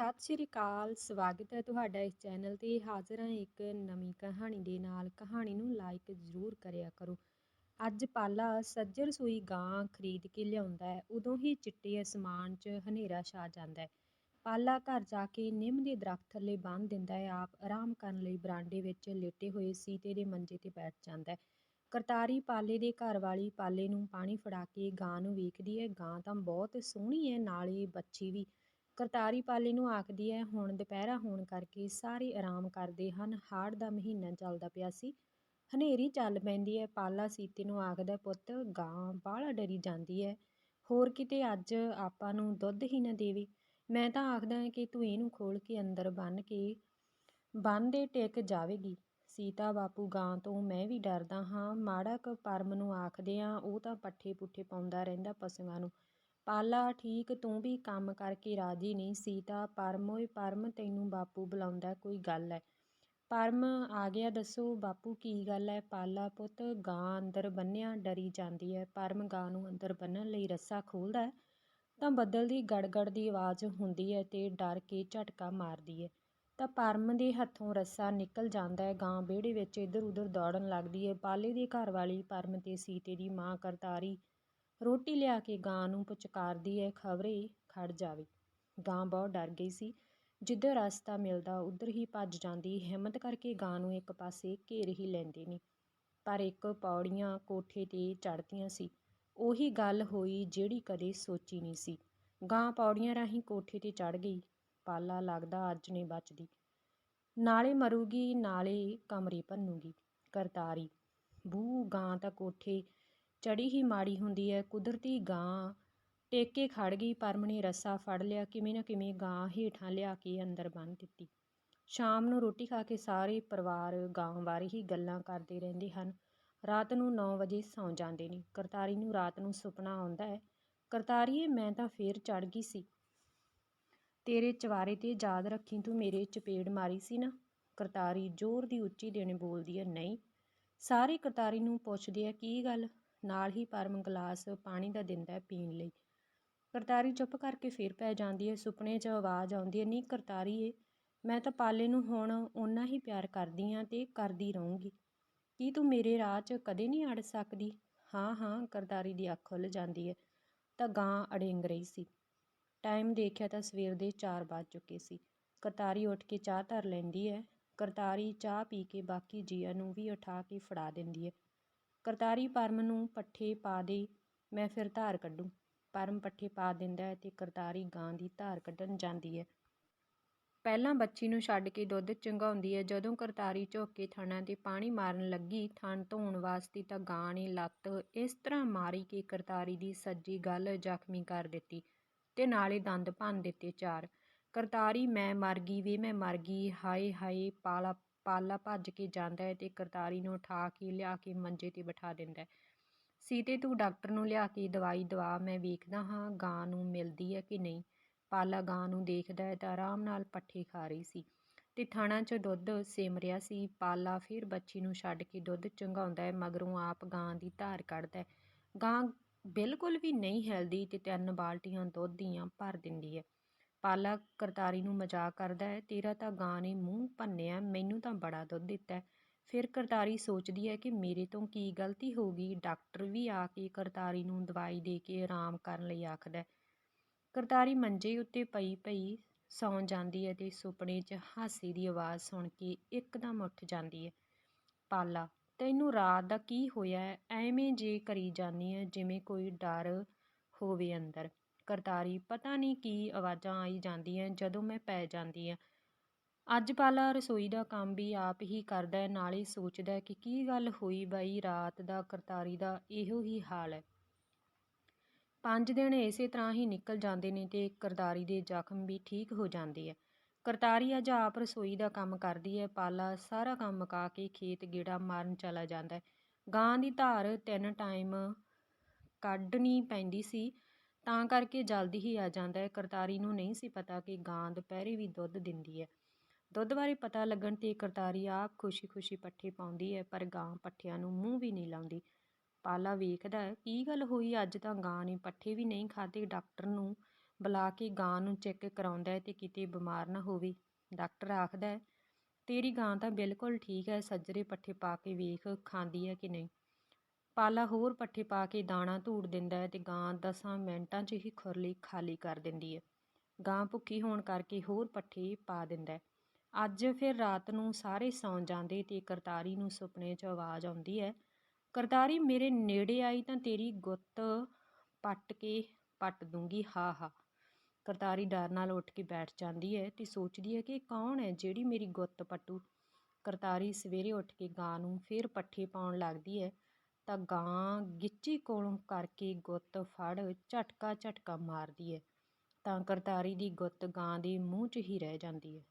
ਸਤਿ ਸ਼੍ਰੀ ਅਕਾਲ, ਸਵਾਗਤ ਹੈ ਤੁਹਾਡਾ ਇਸ ਚੈਨਲ ਤੇ। ਹਾਜ਼ਰ ਹਾਂ ਇੱਕ ਨਵੀਂ ਕਹਾਣੀ ਦੇ ਨਾਲ। ਕਹਾਣੀ ਨੂੰ ਲਾਈਕ ਜ਼ਰੂਰ ਕਰਿਆ ਕਰੋ। ਅੱਜ ਪਾਲਾ ਸੱਜਰ ਸੂਈ ਗਾਂ ਖਰੀਦ ਕੇ ਲਿਆਉਂਦਾ ਹੈ। ਉਦੋਂ ਹੀ ਚਿੱਟੇ ਅਸਮਾਨ 'ਚ ਹਨੇਰਾ ਛਾ ਜਾਂਦਾ ਹੈ। ਪਾਲਾ ਘਰ ਜਾ ਕੇ ਨਿੰਮ ਦੇ ਦਰਖਤ ਥੱਲੇ ਬੰਨ੍ਹ ਦਿੰਦਾ ਹੈ। ਆਪ ਆਰਾਮ ਕਰਨ ਲਈ ਬਰਾਂਡੇ ਵਿੱਚ ਲੇਟੇ ਹੋਏ ਸੀਤੇ ਦੇ ਮੰਜੇ ਤੇ ਬੈਠ ਜਾਂਦਾ ਹੈ। ਕਰਤਾਰੀ ਪਾਲੇ ਦੇ ਘਰ ਵਾਲੀ ਪਾਲੇ ਨੂੰ ਪਾਣੀ ਫੜਾ ਕੇ ਗਾਂ ਨੂੰ ਵੇਖਦੀ ਹੈ। ਗਾਂ ਤਾਂ ਬਹੁਤ ਸੋਹਣੀ ਹੈ, ਨਾਲੇ ਬੱਚੀ ਵੀ। ਕਰਤਾਰੀ ਪਾਲੀ ਨੂੰ ਆਖਦੀ ਹੈ, ਹੁਣ ਦੁਪਹਿਰਾ ਹੋਣ ਕਰਕੇ ਸਾਰੇ ਆਰਾਮ ਕਰਦੇ ਹਨ, ਹਾੜ ਦਾ ਮਹੀਨਾ ਚੱਲਦਾ ਪਿਆ ਸੀ। ਹਨੇਰੀ ਚੱਲ ਪੈਂਦੀ ਹੈ, ਪਾਲਾ ਸੀਤੇ ਨੂੰ ਆਖਦਾ ਪੁੱਤ, ਗਾਂ ਬਾਹਲਾ ਡਰੀ ਜਾਂਦੀ ਹੈ। ਹੋਰ ਕਿਤੇ ਅੱਜ ਆਪਾਂ ਨੂੰ ਦੁੱਧ ਹੀ ਨਾ ਦੇਵੇ ਮੈਂ ਤਾਂ ਆਖਦਾ ਕਿ ਤੂੰ ਇਹਨੂੰ ਖੋਲ ਕੇ ਅੰਦਰ ਬੰਨ ਕੇ, ਬੰਨ ਦੇ ਟਿਕ ਜਾਵੇਗੀ। ਸੀਤਾ ਬਾਪੂ ਗਾਂ ਤੋਂ, ਮੈਂ ਵੀ ਡਰਦਾ ਹਾਂ। ਮਾੜਾ ਕੁ ਪਰਮ ਨੂੰ ਆਖਦੇ ਆ ਉਹ ਤਾਂ ਪੱਠੇ ਪੁੱਠੇ ਪਾਉਂਦਾ ਰਹਿੰਦਾ ਪਸ਼ੂਆਂ ਨੂੰ। ਪਾਲਾ, ਠੀਕ, ਤੂੰ ਵੀ ਕੰਮ ਕਰਕੇ ਰਾਜੀ ਨਹੀਂ ਸੀਤਾ ਪਰਮ, ਓਏ ਪਰਮ, ਤੈਨੂੰ ਬਾਪੂ ਬੁਲਾਉਂਦਾ ਕੋਈ ਗੱਲ ਹੈ ਪਰਮ, ਆ ਗਿਆ ਦੱਸੋ ਬਾਪੂ ਕੀ ਗੱਲ ਹੈ ਪਾਲਾ ਪੁੱਤ, ਗਾਂ ਅੰਦਰ ਬੰਨਿਆ ਡਰੀ ਜਾਂਦੀ ਹੈ ਪਰਮ ਗਾਂ ਨੂੰ ਅੰਦਰ ਬੰਨਣ ਲਈ ਰੱਸਾ ਖੋਲਦਾ ਤਾਂ ਬੱਦਲ ਦੀ ਗੜਗੜ ਦੀ ਆਵਾਜ਼ ਹੁੰਦੀ ਹੈ ਤੇ ਡਰ ਕੇ ਝਟਕਾ ਮਾਰਦੀ ਹੈ ਤਾਂ ਪਰਮ ਦੇ ਹੱਥੋਂ ਰੱਸਾ ਨਿਕਲ ਜਾਂਦਾ ਹੈ ਗਾਂ ਵਿਹੜੇ ਵਿੱਚ ਇੱਧਰ ਉੱਧਰ ਦੌੜਨ ਲੱਗਦੀ ਹੈ ਪਾਲੇ ਦੀ ਘਰ ਵਾਲੀ ਪਰਮ ਤੇ ਸੀਤੇ ਦੀ ਮਾਂ ਕਰਤਾਰੀ ਰੋਟੀ ਲਿਆ ਕੇ ਗਾਂ ਨੂੰ ਪੁਚਕਾਰਦੀ ਹੈ ਖਬਰੇ ਖੜ ਜਾਵੇ। ਗਾਂ ਬਹੁਤ ਡਰ ਗਈ ਸੀ। ਜਿੱਧਰ ਰਸਤਾ ਮਿਲਦਾ, ਉਧਰ ਹੀ ਭੱਜ ਜਾਂਦੀ। ਹਿੰਮਤ ਕਰਕੇ ਗਾਂ ਨੂੰ ਇੱਕ ਪਾਸੇ ਘੇਰ ਹੀ ਲੈਂਦੇ ਨੇ। ਪਰ ਇੱਕ ਪੌੜੀਆਂ ਕੋਠੇ ਤੇ ਚੜ੍ਹਦੀਆਂ ਸੀ। ਉਹੀ ਗੱਲ ਹੋਈ ਜਿਹੜੀ ਕਦੇ ਸੋਚੀ ਨਹੀਂ ਸੀ। ਗਾਂ ਪੌੜੀਆਂ ਰਾਹੀਂ ਕੋਠੇ ਤੇ ਚੜ੍ਹ ਗਈ। ਪਾਲਾ ਲੱਗਦਾ ਅੱਜ ਨੇ ਬਚਦੀ। ਨਾਲੇ ਮਰੂਗੀ, ਨਾਲੇ ਕਮਰੇ ਭੰਨੂਗੀ। ਕਰਤਾਰੀ, ਬੂ, ਗਾਂ ਤਾਂ ਕੋਠੇ ਚੜੀ ਹੀ ਮਾੜੀ ਹੁੰਦੀ ਹੈ ਕੁਦਰਤੀ ਗਾਂ। ਟੇਕੇ ਖੜ ਗਈ ਪਰਮ ਨੇ ਰੱਸਾ ਫੜ ਲਿਆ, ਕਿਵੇਂ ਨਾ ਕਿਵੇਂ ਗਾਂ ਹੇਠਾਂ ਲਿਆ ਕੇ ਅੰਦਰ ਬੰਨ੍ਹ ਦਿੱਤੀ। ਸ਼ਾਮ ਨੂੰ ਰੋਟੀ ਖਾ ਕੇ ਸਾਰੇ ਪਰਿਵਾਰ ਗਾਂ ਬਾਰੇ ਹੀ ਗੱਲਾਂ ਕਰਦੇ ਰਹਿੰਦੇ ਹਨ। ਰਾਤ ਨੂੰ 9 ਵਜੇ ਸੌਂ ਜਾਂਦੇ ਨੇ। ਕਰਤਾਰੀ ਨੂੰ ਰਾਤ ਨੂੰ ਸੁਪਨਾ ਆਉਂਦਾ ਹੈ ਕਰਤਾਰੀਏ, ਮੈਂ ਤਾਂ ਫੇਰ ਚੜ ਗਈ ਸੀ। ਤੇਰੇ ਚਵਾਰੇ ਤੇ ਯਾਦ ਰੱਖੀ ਤੂੰ ਮੇਰੇ ਚਪੇੜ ਮਾਰੀ ਸੀ ਨਾ? ਕਰਤਾਰੀ ਜ਼ੋਰ ਦੀ ਉੱਚੀ ਦੇਣੇ ਬੋਲਦੀ ਹੈ ਨਹੀਂ। ਸਾਰੇ ਕਰਤਾਰੀ ਨੂੰ ਪੁੱਛਦੇ ਆ ਕੀ ਗੱਲ? ਨਾਲ ਹੀ ਪਰਮ ਗਲਾਸ ਪਾਣੀ ਦਾ ਦਿੰਦਾ ਹੈ ਪੀਣ ਲਈ। ਕਰਤਾਰੀ ਚੁੱਪ ਕਰਕੇ ਫੇਰ ਪੈ ਜਾਂਦੀ ਹੈ, ਸੁਪਨੇ 'ਚ ਆਵਾਜ਼ ਆਉਂਦੀ ਹੈ, ਨਹੀਂ ਕਰਤਾਰੀ ਏ, ਮੈਂ ਤਾਂ ਪਾਲੇ ਨੂੰ ਹੁਣ ਓਨਾ ਹੀ ਪਿਆਰ ਕਰਦੀ ਆ ਤੇ ਕਰਦੀ ਰਹੂੰਗੀ। ਕੀ ਤੂੰ ਮੇਰੇ ਰਾਹ 'ਚ ਕਦੇ ਨਹੀਂ ਅੜ ਸਕਦੀ? ਹਾਂ ਹਾਂ, ਕਰਤਾਰੀ ਦੀ ਅੱਖ ਖੁੱਲ ਜਾਂਦੀ ਹੈ। ਤਾਂ ਗਾਂ ਅੜਿੰਗ ਰਹੀ ਸੀ। ਟਾਈਮ ਦੇਖਿਆ ਤਾਂ ਸਵੇਰ ਦੇ 4 ਵੱਜ ਚੁੱਕੇ ਸੀ। ਕਰਤਾਰੀ ਉੱਠ ਕੇ ਚਾਹ ਧਰ ਲੈਂਦੀ ਹੈ। ਕਰਤਾਰੀ ਚਾਹ ਪੀ ਕੇ ਬਾਕੀ ਜੀਆਂ ਨੂੰ ਵੀ ਉਠਾ ਕੇ ਫੜਾ ਦਿੰਦੀ ਹੈ। ਕਰਤਾਰੀ ਪਰਮ ਨੂੰ ਪੱਠੇ ਪਾ ਦੇ, ਮੈਂ ਫਿਰ ਧਾਰ ਕੱਢੂ। ਪਰਮ ਪੱਠੇ ਪਾ ਦਿੰਦਾ ਹੈ ਤੇ ਕਰਤਾਰੀ ਗਾਂ ਦੀ ਧਾਰ ਕੱਢਣ ਜਾਂਦੀ ਹੈ। ਪਹਿਲਾਂ ਬੱਚੀ ਨੂੰ ਛੱਡ ਕੇ ਦੁੱਧ ਚੰਗਾਉਂਦੀ ਹੈ। ਜਦੋਂ ਕਰਤਾਰੀ ਝੁੱਕ ਕੇ ਥਣਾਂ ਤੇ ਪਾਣੀ ਮਾਰਨ ਲੱਗੀ, ਥਣ ਧੋਣ ਵਾਸਤੇ ਤਾਂ ਗਾਂ ਨੇ ਲੱਤ ਇਸ ਤਰ੍ਹਾਂ ਮਾਰੀ ਕਿ ਕਰਤਾਰੀ ਦੀ ਸੱਜੀ ਗੱਲ ਜ਼ਖਮੀ ਕਰ ਦਿੱਤੀ ਤੇ ਨਾਲੇ ਦੰਦ ਭੰਨ ਦਿੱਤੇ ਚਾਰ। ਕਰਤਾਰੀ, ਮੈਂ ਮਰ ਗਈ ਵੇ, ਮੈਂ ਮਰ ਗਈ ਹਾਏ ਹਾਏ ਪਾਲਾ ਪਾਲਾ ਭੱਜ ਕੇ ਜਾਂਦਾ ਹੈ ਤੇ ਕਰਤਾਰੀ ਨੂੰ ਉਠਾ ਕੇ, ਲਿਆ ਕੇ ਮੰਜੇ ਤੇ ਬਿਠਾ ਦਿੰਦਾ ਹੈ। ਸੀਤੇ ਤੂੰ ਡਾਕਟਰ ਨੂੰ ਲਿਆ ਕੇ ਦਵਾਈ ਦਵਾ, ਮੈਂ ਵੇਖਦਾ ਹਾਂ ਗਾਂ ਨੂੰ ਮਿਲਦੀ ਹੈ ਕਿ ਨਹੀਂ। ਪਾਲਾ ਗਾਂ ਨੂੰ ਦੇਖਦਾ ਹੈ ਤਾਂ ਆਰਾਮ ਨਾਲ ਪੱਠੇ ਖਾ ਰਹੀ ਸੀ ਤੇ ਥਾਣਾ 'ਚ ਦੁੱਧ ਸਿਮ ਰਿਹਾ ਸੀ। ਪਾਲਾ ਫਿਰ ਬੱਚੀ ਨੂੰ ਛੱਡ ਕੇ ਦੁੱਧ ਚੰਗਾਉਂਦਾ ਹੈ, ਮਗਰੋਂ ਆਪ ਗਾਂ ਦੀ ਧਾਰ ਕੱਢਦਾ ਹੈ। ਗਾਂ ਬਿਲਕੁਲ ਵੀ ਨਹੀਂ ਹਿਲਦੀ ਤੇ ਤਿੰਨ ਬਾਲਟੀਆਂ ਦੁੱਧ ਦੀਆਂ ਭਰ ਦਿੰਦੀ ਹੈ। ਪਾਲਾ ਕਰਤਾਰੀ ਨੂੰ ਮਜ਼ਾਕ ਕਰਦਾ ਹੈ, ਤੇਰਾ ਤਾਂ ਗਾਂ ਨੇ ਮੂੰਹ ਭੰਨਿਆ, ਮੈਨੂੰ ਤਾਂ ਬੜਾ ਦੁੱਧ ਦਿੱਤਾ ਫਿਰ ਕਰਤਾਰੀ ਸੋਚਦੀ ਹੈ ਕਿ ਮੇਰੇ ਤੋਂ ਕੀ ਗਲਤੀ ਹੋ ਗਈ। ਡਾਕਟਰ ਵੀ ਆ ਕੇ ਕਰਤਾਰੀ ਨੂੰ ਦਵਾਈ ਦੇ ਕੇ ਆਰਾਮ ਕਰਨ ਲਈ ਆਖਦਾ ਕਰਤਾਰੀ ਮੰਜੇ ਉੱਤੇ ਪਈ ਪਈ ਸੌਂ ਜਾਂਦੀ ਹੈ ਤੇ ਸੁਪਨੇ 'ਚ ਹਾਸੇ ਦੀ ਆਵਾਜ਼ ਸੁਣ ਕੇ ਇੱਕਦਮ ਉੱਠ ਜਾਂਦੀ ਹੈ। ਪਾਲਾ, ਤੈਨੂੰ ਰਾਤ ਦਾ ਕੀ ਹੋਇਆ ਐਵੇਂ ਜੇ ਕਰੀ ਜਾਂਦੀ ਹੈ, ਜਿਵੇਂ ਕੋਈ ਡਰ ਹੋਵੇ ਅੰਦਰ। ਕਰਤਾਰੀ, ਪਤਾ ਨਹੀਂ ਕੀ ਆਵਾਜ਼ਾਂ ਆਈ ਜਾਂਦੀਆਂ, ਜਦੋਂ ਮੈਂ ਪੈ ਜਾਂਦੀ ਹਾਂ ਅੱਜ ਪਾਲਾ ਰਸੋਈ ਦਾ ਕੰਮ ਵੀ ਆਪ ਹੀ ਕਰਦਾ ਨਾਲ ਹੀ ਸੋਚਦਾ ਕਿ ਕੀ ਗੱਲ ਹੋਈ ਬਾਈ, ਰਾਤ ਦਾ ਕਰਤਾਰੀ ਦਾ ਇਹੋ ਹੀ ਹਾਲ ਹੈ। ਪੰਜ ਦਿਨ ਇਸੇ ਤਰ੍ਹਾਂ ਹੀ ਨਿਕਲ ਜਾਂਦੇ ਨੇ ਤੇ ਕਰਤਾਰੀ ਦੇ ਜ਼ਖਮ ਵੀ ਠੀਕ ਹੋ ਜਾਂਦੇ ਆ। ਕਰਤਾਰੀ ਅੱਜ ਆਪ ਰਸੋਈ ਦਾ ਕੰਮ ਕਰਦੀ ਹੈ, ਪਾਲਾ ਸਾਰਾ ਕੰਮ ਮੁਕਾ ਕੇ ਖੇਤ ਗੇੜਾ ਮਾਰਨ ਚਲਾ ਜਾਂਦਾ ਹੈ। ਗਾਂ ਦੀ ਧਾਰ ਤਿੰਨ ਟਾਈਮ ਕੱਢਣੀ ਪੈਂਦੀ ਸੀ। ਤਾਂ ਕਰਕੇ ਜਲਦੀ ਹੀ ਆ ਜਾਂਦਾ ਹੈ। ਕਰਤਾਰੀ ਨੂੰ ਨਹੀਂ ਸੀ ਪਤਾ ਕਿ ਗਾਂ ਦੁਪਹਿਰੇ ਵੀ ਦੁੱਧ ਦਿੰਦੀ ਹੈ। ਦੁੱਧ ਬਾਰੇ ਪਤਾ ਲੱਗਣ ਤੇ ਕਰਤਾਰੀ ਆਪ ਖੁਸ਼ੀ-ਖੁਸ਼ੀ ਪੱਠੇ ਪਾਉਂਦੀ ਹੈ, ਪਰ ਗਾਂ ਪੱਠਿਆਂ ਨੂੰ ਮੂੰਹ ਵੀ ਨਹੀਂ ਲਾਉਂਦੀ। ਪਾਲਾ ਵੇਖਦਾ ਹੈ, ਕੀ ਗੱਲ ਹੋਈ? ਅੱਜ ਤਾਂ ਗਾਂ ਨੇ ਪੱਠੇ ਵੀ ਨਹੀਂ ਖਾਦੇ ਡਾਕਟਰ ਨੂੰ ਬੁਲਾ ਕੇ ਗਾਂ ਨੂੰ ਚੈੱਕ ਕਰਾਉਂਦਾ ਹੈ ਤੇ ਕਿਤੇ ਬਿਮਾਰ ਨਾ ਹੋਵੇ। ਡਾਕਟਰ ਆਖਦਾ ਹੈ, ਤੇਰੀ ਗਾਂ ਤਾਂ ਬਿਲਕੁਲ ਠੀਕ ਹੈ, ਸੱਜਰੇ ਪੱਠੇ ਪਾ ਕੇ ਵੇਖ, ਖਾਂਦੀ ਹੈ ਕਿ ਨਹੀਂ? ਪਾਲਾ ਹੋਰ ਪੱਠੇ ਪਾ ਕੇ ਦਾਣਾ ਧੂੜ ਦਿੰਦਾ ਹੈ ਤੇ ਗਾਂ 10 ਮਿੰਟਾਂ 'ਚ ਹੀ ਖੁਰਲੀ ਖਾਲੀ ਕਰ ਦਿੰਦੀ ਹੈ। ਗਾਂ ਭੁੱਖੀ ਹੋਣ ਕਰਕੇ ਹੋਰ ਪੱਠੇ ਪਾ ਦਿੰਦਾ ਹੈ। ਅੱਜ ਫਿਰ ਰਾਤ ਨੂੰ ਸਾਰੇ ਸੌਂ ਜਾਂਦੇ ਤੇ ਕਰਤਾਰੀ ਨੂੰ ਸੁਪਨੇ 'ਚ ਆਵਾਜ਼ ਆਉਂਦੀ ਹੈ, ਕਰਤਾਰੀ, ਮੇਰੇ ਨੇੜੇ ਆਈ ਤਾਂ ਤੇਰੀ ਗੁੱਤ ਪੱਟ ਕੇ ਪੱਟ ਦੂੰਗੀ, ਹਾ ਹਾ। ਕਰਤਾਰੀ ਡਰ ਨਾਲ ਉੱਠ ਕੇ ਬੈਠ ਜਾਂਦੀ ਹੈ ਤੇ ਸੋਚਦੀ ਹੈ ਕਿ ਕੌਣ ਹੈ ਜਿਹੜੀ ਮੇਰੀ ਗੁੱਤ ਪੱਟੂ। ਕਰਤਾਰੀ ਸਵੇਰੇ ਉੱਠ ਕੇ ਗਾਂ ਨੂੰ ਫਿਰ ਪੱਠੇ ਪਾਉਣ ਲੱਗਦੀ ਹੈ ਤਾਂ ਗਾਂ ਗਿੱਚੀ ਕੋਲੋਂ ਕਰਕੇ ਗੁੱਤ ਫੜ ਝਟਕਾ ਝਟਕਾ ਮਾਰਦੀ ਹੈ ਤਾਂ ਕਰਤਾਰੀ ਦੀ ਗੁੱਤ ਗਾਂ ਦੇ ਮੂੰਹ 'ਚ ਹੀ ਰਹਿ ਜਾਂਦੀ ਹੈ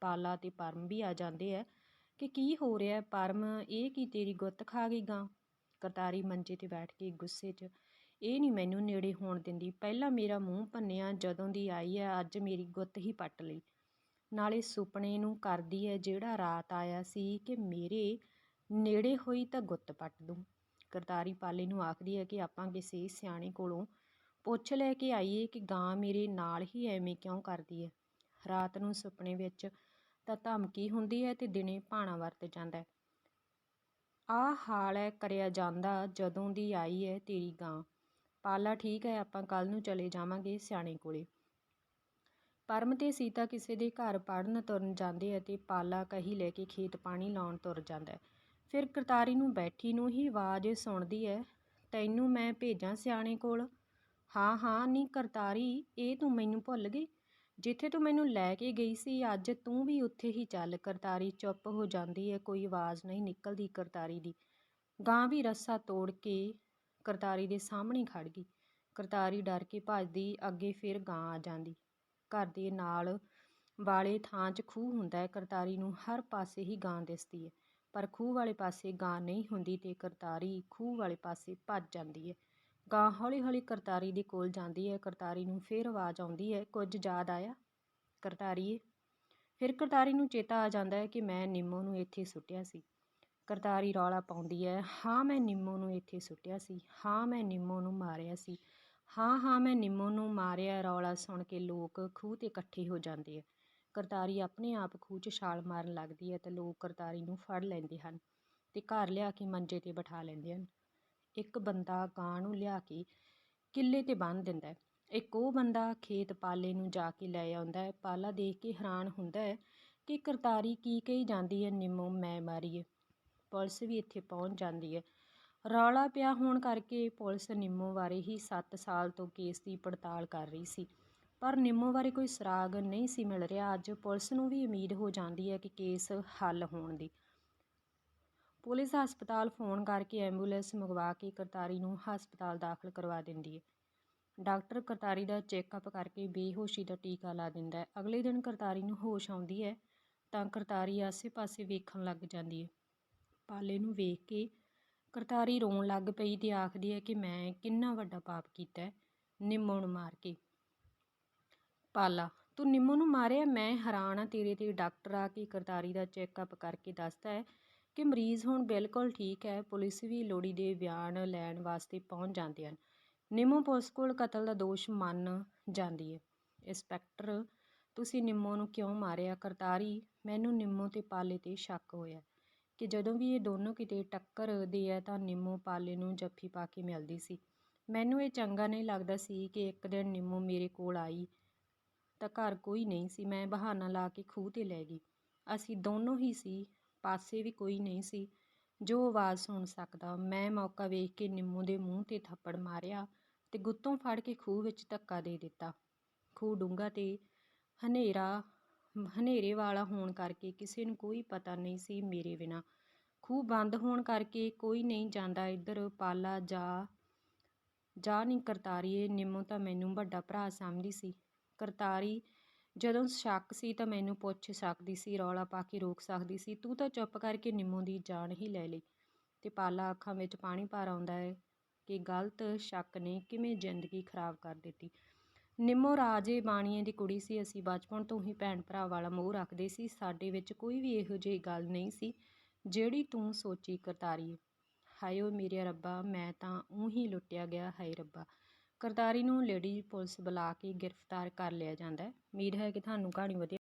ਪਾਲਾ ਅਤੇ ਪਰਮ ਵੀ ਆ ਜਾਂਦੇ ਹੈ ਕਿ ਕੀ ਹੋ ਰਿਹਾ ਪਰਮ, ਇਹ ਕੀ ਤੇਰੀ ਗੁੱਤ ਖਾ ਗਈ ਗਾਂ? ਕਰਤਾਰੀ ਮੰਜੇ ਤੇ ਬੈਠ ਕੇ ਗੁੱਸੇ 'ਚ, ਇਹ ਨਹੀਂ ਮੈਨੂੰ ਨੇੜੇ ਹੋਣ ਦਿੰਦੀ, ਪਹਿਲਾਂ ਮੇਰਾ ਮੂੰਹ ਭੰਨਿਆ, ਜਦੋਂ ਦੀ ਆਈ ਹੈ ਅੱਜ ਮੇਰੀ ਗੁੱਤ ਹੀ ਪੱਟ ਲਈ। ਨਾਲੇ ਸੁਪਨੇ ਨੂੰ ਕਰਦੀ ਹੈ ਜਿਹੜਾ ਰਾਤ ਆਇਆ ਸੀ ਕਿ ਮੇਰੇ ਨੇੜੇ ਹੋਈ ਤਾਂ ਗੁੱਤ ਪੱਟ ਦੂੰ। ਕਰਤਾਰੀ ਪਾਲੇ ਨੂੰ ਆਖਦੀ ਹੈ ਕਿ ਆਪਾਂ ਕਿਸੇ ਸਿਆਣੇ ਕੋਲੋਂ ਪੁੱਛ ਲੈ ਕੇ ਆਈਏ ਕਿ ਗਾਂ ਮੇਰੇ ਨਾਲ ਹੀ ਐਵੇਂ ਕਿਉਂ ਕਰਦੀ ਹੈ। ਰਾਤ ਨੂੰ ਸੁਪਨੇ ਵਿੱਚ ਤਾਂ ਧਮਕੀ ਹੁੰਦੀ ਹੈ ਤੇ ਦਿਨੇ ਭਾਣਾ ਵਰਤ ਜਾਂਦਾ ਹੈ। ਆਹ ਹਾਲ ਹੈ, ਕਰਿਆ ਜਾਂਦਾ ਜਦੋਂ ਦੀ ਆਈ ਹੈ ਤੇਰੀ ਗਾਂ। ਪਾਲਾ ਠੀਕ ਹੈ, ਆਪਾਂ ਕੱਲ ਨੂੰ ਚਲੇ ਜਾਵਾਂਗੇ ਸਿਆਣੇ ਕੋਲੇ। ਪਰਮ ਤੇ ਸੀਤਾ ਕਿਸੇ ਦੇ ਘਰ ਪੜਨ ਤੁਰਨ ਜਾਂਦੇ ਅਤੇ ਪਾਲਾ ਕਹੀ ਲੈ ਕੇ ਖੇਤ ਪਾਣੀ ਲਾਉਣ ਤੁਰ ਜਾਂਦਾ ਹੈ। ਫਿਰ ਕਰਤਾਰੀ ਨੂੰ ਬੈਠੀ ਨੂੰ ਹੀ ਆਵਾਜ਼ ਸੁਣਦੀ ਹੈ ਤੈਨੂੰ ਮੈਂ ਭੇਜਾਂ ਸਿਆਣੇ ਕੋਲ? ਹਾਂ ਹਾਂ ਨਹੀਂ ਕਰਤਾਰੀ, ਇਹ ਤੂੰ ਮੈਨੂੰ ਭੁੱਲ ਗਈ। ਜਿੱਥੇ ਤੂੰ ਮੈਨੂੰ ਲੈ ਕੇ ਗਈ ਸੀ, ਅੱਜ ਤੂੰ ਵੀ ਉੱਥੇ ਹੀ ਚੱਲ ਕਰਤਾਰੀ ਚੁੱਪ ਹੋ ਜਾਂਦੀ ਹੈ ਕੋਈ ਆਵਾਜ਼ ਨਹੀਂ ਨਿਕਲਦੀ ਕਰਤਾਰੀ ਦੀ। ਗਾਂ ਵੀ ਰੱਸਾ ਤੋੜ ਕੇ ਕਰਤਾਰੀ ਦੇ ਸਾਹਮਣੇ ਖੜ ਗਈ। ਕਰਤਾਰੀ ਡਰ ਕੇ ਭੱਜਦੀ, ਅੱਗੇ ਫਿਰ ਗਾਂ ਆ ਜਾਂਦੀ। ਘਰ ਦੇ ਨਾਲ ਵਾਲੇ ਥਾਂ 'ਚ ਖੂਹ ਹੁੰਦਾ ਹੈ ਕਰਤਾਰੀ ਨੂੰ ਹਰ ਪਾਸੇ ਹੀ ਗਾਂ ਦਿਸਦੀ ਹੈ ਪਰ ਖੂਹ ਵਾਲੇ ਪਾਸੇ ਗਾਂ ਨਹੀਂ ਹੁੰਦੀ ਤੇ ਕਰਤਾਰੀ ਖੂਹ ਵਾਲੇ ਪਾਸੇ ਭੱਜ ਜਾਂਦੀ ਹੈ ਗਾਂ ਹੌਲੀ ਹੌਲੀ ਕਰਤਾਰੀ ਦੇ ਕੋਲ ਜਾਂਦੀ ਹੈ ਕਰਤਾਰੀ ਨੂੰ ਫਿਰ ਆਵਾਜ਼ ਆਉਂਦੀ ਹੈ ਕੁਝ ਯਾਦ ਆਇਆ? ਕਰਤਾਰੀਏ, ਫਿਰ ਕਰਤਾਰੀ ਨੂੰ ਚੇਤਾ ਆ ਜਾਂਦਾ ਹੈ ਕਿ ਮੈਂ ਨਿੰਮੋ ਨੂੰ ਇੱਥੇ ਸੁੱਟਿਆ ਸੀ। ਕਰਤਾਰੀ ਰੌਲਾ ਪਾਉਂਦੀ ਹੈ ਹਾਂ, ਮੈਂ ਨਿੰਮੋ ਨੂੰ ਇੱਥੇ ਸੁੱਟਿਆ ਸੀ। ਹਾਂ, ਮੈਂ ਨਿੰਮੋ ਨੂੰ ਮਾਰਿਆ ਸੀ। ਹਾਂ ਹਾਂ, ਮੈਂ ਨਿੰਮੋ ਨੂੰ ਮਾਰਿਆ। ਰੌਲਾ ਸੁਣ ਕੇ ਲੋਕ ਖੂਹ ਤੇ ਇਕੱਠੇ ਹੋ ਜਾਂਦੇ ਆ। ਕਰਤਾਰੀ ਆਪਣੇ ਆਪ ਖੂਹ 'ਚ ਛਾਲ ਮਾਰਨ ਲੱਗਦੀ ਹੈ ਅਤੇ ਲੋਕ ਕਰਤਾਰੀ ਨੂੰ ਫੜ ਲੈਂਦੇ ਹਨ ਅਤੇ ਘਰ ਲਿਆ ਕੇ ਮੰਜੇ ਤੇ ਬਿਠਾ ਲੈਂਦੇ ਹਨ। ਇੱਕ ਬੰਦਾ ਗਾਂ ਨੂੰ ਲਿਆ ਕੇ ਕਿੱਲੇ ਤੇ ਬੰਨ੍ਹ ਦਿੰਦਾ ਇੱਕ ਉਹ ਬੰਦਾ ਖੇਤ ਪਾਲੇ ਨੂੰ ਜਾ ਕੇ ਲੈ ਆਉਂਦਾ ਹੈ। ਪਾਲਾ ਦੇਖ ਕੇ ਹੈਰਾਨ ਹੁੰਦਾ ਹੈ ਕਿ ਕਰਤਾਰੀ ਕੀ ਕਹੀ ਜਾਂਦੀ ਹੈ, ਨਿੰਮੋ, ਮੈਂ ਮਾਰੀਏ। ਪੁਲਿਸ ਵੀ ਇੱਥੇ ਪਹੁੰਚ ਜਾਂਦੀ ਹੈ। ਰੌਲਾ ਪਿਆ ਹੋਣ ਕਰਕੇ ਪੁਲਿਸ ਨਿੰਮੋ ਬਾਰੇ ਹੀ 7 ਸਾਲ ਤੋਂ ਕੇਸ ਦੀ ਪੜਤਾਲ ਕਰ ਰਹੀ ਸੀ। ਪਰ ਨਿੰਮੋ ਬਾਰੇ ਕੋਈ ਸੁਰਾਗ ਨਹੀਂ ਸੀ ਮਿਲ ਰਿਹਾ। ਅੱਜ ਪੁਲਿਸ ਨੂੰ ਵੀ ਉਮੀਦ ਹੋ ਜਾਂਦੀ ਹੈ ਕਿ ਕੇਸ ਹੱਲ ਹੋਣ ਦੀ। ਪੁਲਿਸ ਹਸਪਤਾਲ ਫੋਨ ਕਰਕੇ ਐਂਬੂਲੈਂਸ ਮੰਗਵਾ ਕੇ ਕਰਤਾਰੀ ਨੂੰ ਹਸਪਤਾਲ ਦਾਖਲ ਕਰਵਾ ਦਿੰਦੀ ਹੈ। ਡਾਕਟਰ ਕਰਤਾਰੀ ਦਾ ਚੈੱਕਅਪ ਕਰਕੇ ਬੇਹੋਸ਼ੀ ਦਾ ਟੀਕਾ ਲਾ ਦਿੰਦਾ ਹੈ। ਅਗਲੇ ਦਿਨ ਕਰਤਾਰੀ ਨੂੰ ਹੋਸ਼ ਆਉਂਦੀ ਹੈ ਤਾਂ ਕਰਤਾਰੀ ਆਸੇ-ਪਾਸੇ ਵੇਖਣ ਲੱਗ ਜਾਂਦੀ ਹੈ। ਪਾਲੇ ਨੂੰ ਵੇਖ ਕੇ ਕਰਤਾਰੀ ਰੋਣ ਲੱਗ ਪਈ ਤੇ ਆਖਦੀ ਹੈ ਕਿ ਮੈਂ ਕਿੰਨਾ ਵੱਡਾ ਪਾਪ ਕੀਤਾ ਨਿੰਮੋ ਨੂੰ ਮਾਰ ਕੇ ਪਾਲਾ। ਤੂੰ ਨਿੰਮੋ ਨੂੰ ਮਾਰਿਆ? ਮੈਂ ਹੈਰਾਨ ਆ। ਤੇਰੇ ਤੇ ਡਾਕਟਰ ਆ ਕੇ ਕਰਤਾਰੀ ਦਾ ਚੈੱਕਅਪ ਕਰਕੇ ਦੱਸਦਾ ਹੈ ਕਿ ਮਰੀਜ਼ ਹੁਣ ਬਿਲਕੁਲ ਠੀਕ ਹੈ। ਪੁਲਿਸ ਵੀ ਲੋੜੀ ਦੇ ਬਿਆਨ ਲੈਣ ਵਾਸਤੇ ਪਹੁੰਚ ਜਾਂਦੇ ਹਨ। ਨਿੰਮੋ ਪੁਲਿਸ ਕੋਲ ਕਤਲ ਦਾ ਦੋਸ਼ ਮੰਨ ਜਾਂਦੀ ਹੈ। ਇੰਸਪੈਕਟਰ, ਤੁਸੀਂ ਨਿੰਮੋ ਨੂੰ ਕਿਉਂ ਮਾਰਿਆ? ਕਰਤਾਰੀ, ਮੈਨੂੰ ਨਿੰਮੋ ਤੇ ਪਾਲੇ ਤੇ ਸ਼ੱਕ ਹੋਇਆ ਕਿ ਜਦੋਂ ਵੀ ਇਹ ਦੋਨੋਂ ਕਿਤੇ ਟੱਕਰ ਦੇ ਆ ਤਾਂ ਨਿੰਮੋ ਪਾਲੇ ਨੂੰ ਜੱਫੀ ਪਾ ਕੇ ਮਿਲਦੀ ਸੀ। ਮੈਨੂੰ ਇਹ ਚੰਗਾ ਨਹੀਂ ਲੱਗਦਾ ਸੀ ਕਿ ਇੱਕ ਦਿਨ ਨਿੰਮੋ ਮੇਰੇ ਕੋਲ ਆਈ ਤਾਂ ਘਰ ਕੋਈ ਨਹੀਂ ਸੀ, ਮੈਂ ਬਹਾਨਾ ਲਾ ਕੇ ਖੂਹ ਤੇ ਲੈ ਗਈ। ਅਸੀਂ ਦੋਨੋਂ ਹੀ ਸੀ, ਪਾਸੇ ਵੀ ਕੋਈ ਨਹੀਂ ਸੀ। ਜੋ ਆਵਾਜ਼ ਸੁਣ ਸਕਦਾ, ਮੈਂ ਮੌਕਾ ਵੇਖ ਕੇ ਨਿੰਮੂ ਦੇ ਮੂੰਹ ਤੇ ਥੱਪੜ ਮਾਰਿਆ ਤੇ ਗੁੱਤੋਂ ਫੜ ਕੇ ਖੂਹ ਵਿੱਚ ਧੱਕਾ ਦੇ ਦਿੱਤਾ। ਖੂਹ ਡੂੰਘਾ ਤੇ ਹਨੇਰਾ, ਹਨੇਰੇ ਵਾਲਾ ਹੋਣ ਕਰਕੇ ਕਿਸੇ ਨੂੰ ਕੋਈ ਪਤਾ ਨਹੀਂ ਸੀ ਮੇਰੇ ਬਿਨਾ। ਖੂਹ ਬੰਦ ਹੋਣ ਕਰਕੇ ਕੋਈ ਨਹੀਂ ਜਾਂਦਾ, ਇੱਧਰ ਪਾਲਾ ਜਾ ਜਾ ਨਹੀਂ ਕਰਤਾਰੀਏ, ਨਿੰਮੋ ਤਾਂ ਮੈਨੂੰ ਵੱਡਾ ਭਰਾ ਸਮਝਦੀ ਸੀ। ਕਰਤਾਰੀ। ਜਦੋਂ ਸ਼ੱਕ ਸੀ ਤਾਂ ਮੈਨੂੰ ਪੁੱਛ ਸਕਦੀ ਸੀ, ਰੌਲਾ ਪਾ ਕੇ ਰੋਕ ਸਕਦੀ ਸੀ, ਤੂੰ ਤਾਂ ਚੁੱਪ ਕਰਕੇ ਨਿੰਮੋ ਦੀ ਜਾਨ ਹੀ ਲੈ ਲਈ ਤੇ ਪਾਲਾ ਅੱਖਾਂ ਵਿੱਚ ਪਾਣੀ ਭਰ ਆਉਂਦਾ ਹੈ ਕਿ ਗਲਤ ਸ਼ੱਕ ਨੇ ਕਿਵੇਂ ਜ਼ਿੰਦਗੀ ਖਰਾਬ ਕਰ ਦਿੱਤੀ। ਨਿੰਮੋ ਰਾਜੇ ਬਾਣੀਏ ਦੀ ਕੁੜੀ ਸੀ। ਅਸੀਂ ਬਚਪਨ ਤੋਂ ਹੀ ਭੈਣ ਭਰਾ ਵਾਲਾ ਮੋਹ ਰੱਖਦੇ ਸੀ। ਸਾਡੇ ਵਿੱਚ ਕੋਈ ਵੀ ਇਹੋ ਜਿਹੀ ਗੱਲ ਨਹੀਂ ਸੀ ਜਿਹੜੀ ਤੂੰ ਸੋਚੀ ਕਰਤਾਰੀ ਹਾਏ ਓ ਮੇਰੇ ਰੱਬਾ, ਮੈਂ ਤਾਂ ਊਂ ਹੀ ਲੁੱਟਿਆ ਗਿਆ, ਹਾਏ ਰੱਬਾ। ਕਰਤਾਰੀ ਨੂੰ ਲੇਡੀ ਪੁਲਿਸ ਬੁਲਾ ਕੇ ਗ੍ਰਿਫਤਾਰ ਕਰ ਲਿਆ ਜਾਂਦਾ ਹੈ। ਉਮੀਦ ਹੈ ਕਿ ਤੁਹਾਨੂੰ ਕਹਾਣੀ ਵਧੀਆ